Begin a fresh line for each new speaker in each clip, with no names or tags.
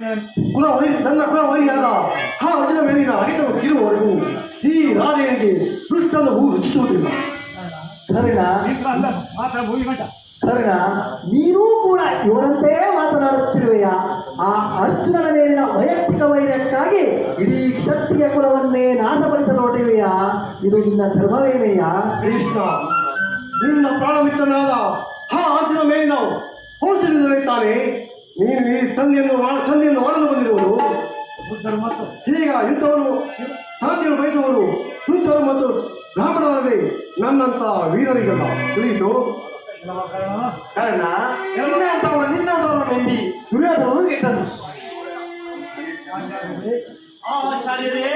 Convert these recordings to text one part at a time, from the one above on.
ಕುಲ ವೈ ನನ್ನ ಕುಲ ವೈರಿಯಾದ ಆ ಅರ್ಜುನ ಮೇಲಿನ ಅಗಿತವು ಇರುವವರೆಗೂ ಈ ರಾಧೆಯರಿಗೆ ದುಷ್ಟನ್ನು ಹೂ ರುಚಿಸುವುದಿಲ್ಲ
ಕರ್ಣ ಕರ್ಣ, ನೀನೂ ಕೂಡ ಇವರಂತೆ ಮಾತನಾಡುತ್ತಿರುವೆಯ? ಆ ಅರ್ಜುನನ ಮೇಲಿನ ವೈಯಕ್ತಿಕ ವೈರಕ್ಕಾಗಿ ಇಡೀ ಕ್ಷತ್ರಿಯ ಕುಲವನ್ನೇ ನಾಶಪಡಿಸಲು ಹೊರಟಿವೆಯ ಇದು ನಿನ್ನ ಧರ್ಮವೇನೆಯ?
ಕೃಷ್ಣ, ನಿನ್ನ ಪ್ರಾಣಮಿತ್ರನಾದ ಆ ಅರ್ಜುನ ಮೇಲಿನ ಹೋಸಲಿನಲ್ಲಿ ತಾನೆ ನೀನು ಈ ಸಂಧಿಯನ್ನು ಸಂಧಿಯನ್ನು ಮಾಡಲು
ಬಂದಿರುವರು
ಈಗ ಯುದ್ಧವನ್ನು ಶಾಂತಿಯನ್ನು ಬಯಸುವವರು ಯುದ್ಧರು ಮತ್ತು ಬ್ರಾಹ್ಮಣರಲ್ಲಿ ನನ್ನಂತ ವೀರರಿಗಲ್ಲ. ತಿಳಿಯಿತು?
ಕಾರಣ
ನಿನ್ನಂತವರು ನಿನ್ನಂತವರ ನಂಬಿ ದುರ್ಯೋಧನನು ಕೆಟ್ಟನು
ಆಚಾರ್ಯರೇ.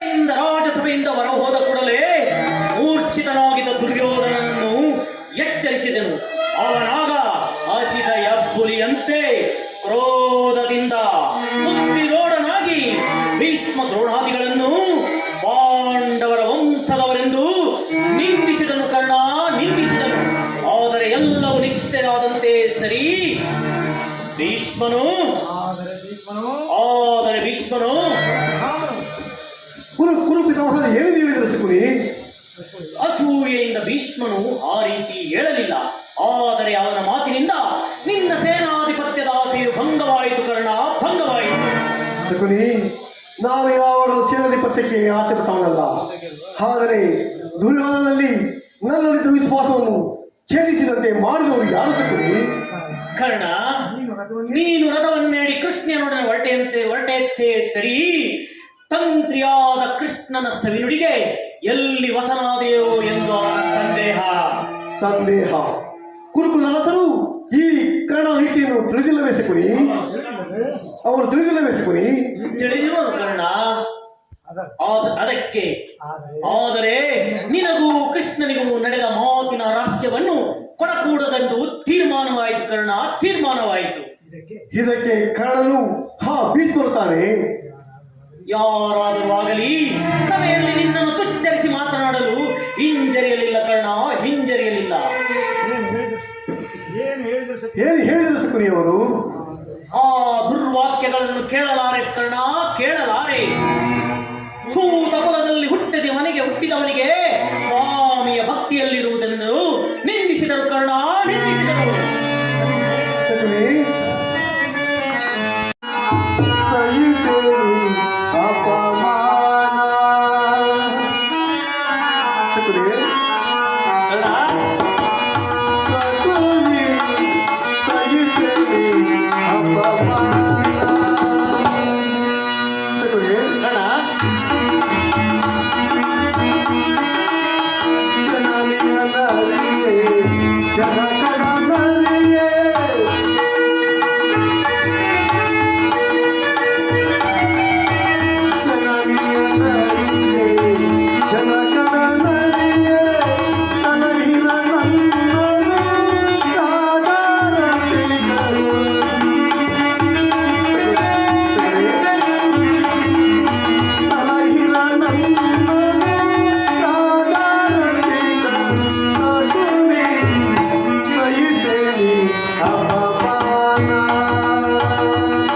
ಇಂದ ರಾಜಸಭೆಯಿಂದ ಹೊರ ಹೋದ ಕೂಡಲೇ ಮೂರ್ಛಿತನಾಗಿದ್ದ ದುರ್ಯೋಧನನ್ನು ಎಚ್ಚರಿಸಿದನು. ಅವನಾಗ ಭೀಷ್ಮನು?
ಆದರೆ ಭೀಷ್ಮನು? ರಾಮನು
ಕುರು ಕುರುಪಿತವಾದ ಏನು ಹೇಳಿದರು ಸುಕುನಿ
ಅಸೂಯೆಯಿಂದ ಭೀಷ್ಮನು ಆ ರೀತಿ ಹೇಳಲಿಲ್ಲ. ಆದರೆ ಅವನ ಮಾತಿನಿಂದ ನಿನ್ನ ಸೇನಾಧಿಪತ್ಯದ ಆಸೆಯು ಭಂಗವಾಯಿತು ಕರ್ಣ ಭಂಗವಾಯಿತು.
ಶಕುನಿ ನಾನು ಯಾವಾಗಲೂ ಸೇನಾಧಿಪತ್ಯಕ್ಕೆ ಪಟ್ಟವನಲ್ಲ ಆದರೆ ದುರ್ಯೋಧನಲ್ಲಿ ನನ್ನಲ್ಲಿದ್ದ ವಿಶ್ವಾಸವನ್ನು ಛೇದಿಸಿದಂತೆ ಮಾಡಿದವರು ಯಾರು ಶಕುನಿ?
ಕರ್ಣ
ನೀನು
ರಥವನ್ನೇಡಿ ಕೃಷ್ಣನೊಡನೆ ಹೊರಟೆಯಂತೆ ಹೊರಟೆಯಷ್ಟೇ ಸರಿ. ತಂತ್ರಿಯಾದ ಕೃಷ್ಣನ ಸವಿನುಡಿಗೆ ಎಲ್ಲಿ ವಸನಾದೆಯೋ ಎಂದು ಅವನ ಸಂದೇಹ.
ಸಂದೇಹ. ಕುರುಕುಲರಸರು ಈ ಕರ್ಣ ನಿಷ್ಠೆಯನ್ನು ತಿಳಿದಿಲ್ಲವೇ ಸಿಕ್ಕುನಿ ಅವರು ತಿಳಿದಿಲ್ಲವೇ ಸಿಕ್ಕುನಿ
ತಿಳಿದಿರುವುದು ಕರ್ಣ. ಅದಕ್ಕೆ.
ಆದರೆ
ಆದರೆ ನಿನಗೂ ಕೃಷ್ಣನಿಗೂ ನಡೆದ ಮಾತಿನ ರಹಸ್ಯವನ್ನು ಕೊಡಕೂಡದೆಂದು ತೀರ್ಮಾನವಾಯಿತು ಕರ್ಣ ತೀರ್ಮಾನವಾಯಿತು.
ಇದಕ್ಕೆ
ಇದಕ್ಕೆ ಕಾರಣನು ಹಾ ಬೀಸ್ಕೊಳ್ತಾನೆ
ಯಾರಾದರೂ ಆಗಲಿ ಸಭೆಯಲ್ಲಿ ನಿನ್ನನ್ನು ತುಚ್ಚರಿಸಿ ಮಾತನಾಡಲು ಹಿಂಜರಿಯಲಿಲ್ಲ ಕರ್ಣ ಹಿಂಜರಿಯಲಿಲ್ಲ.
ಏನು ಹೇಳಿದ್ರು
ಅವರು
ಆ ದುರ್ವಾಕ್ಯಗಳನ್ನು ಕೇಳಲಾರೆ ಕರ್ಣ ಕೇಳಲಾರೆ. ಸೂತ ಕುಲದಲ್ಲಿ ಹುಟ್ಟಿದ ಮನೆಗೆ ಹುಟ್ಟಿದವನಿಗೆ
ಜನ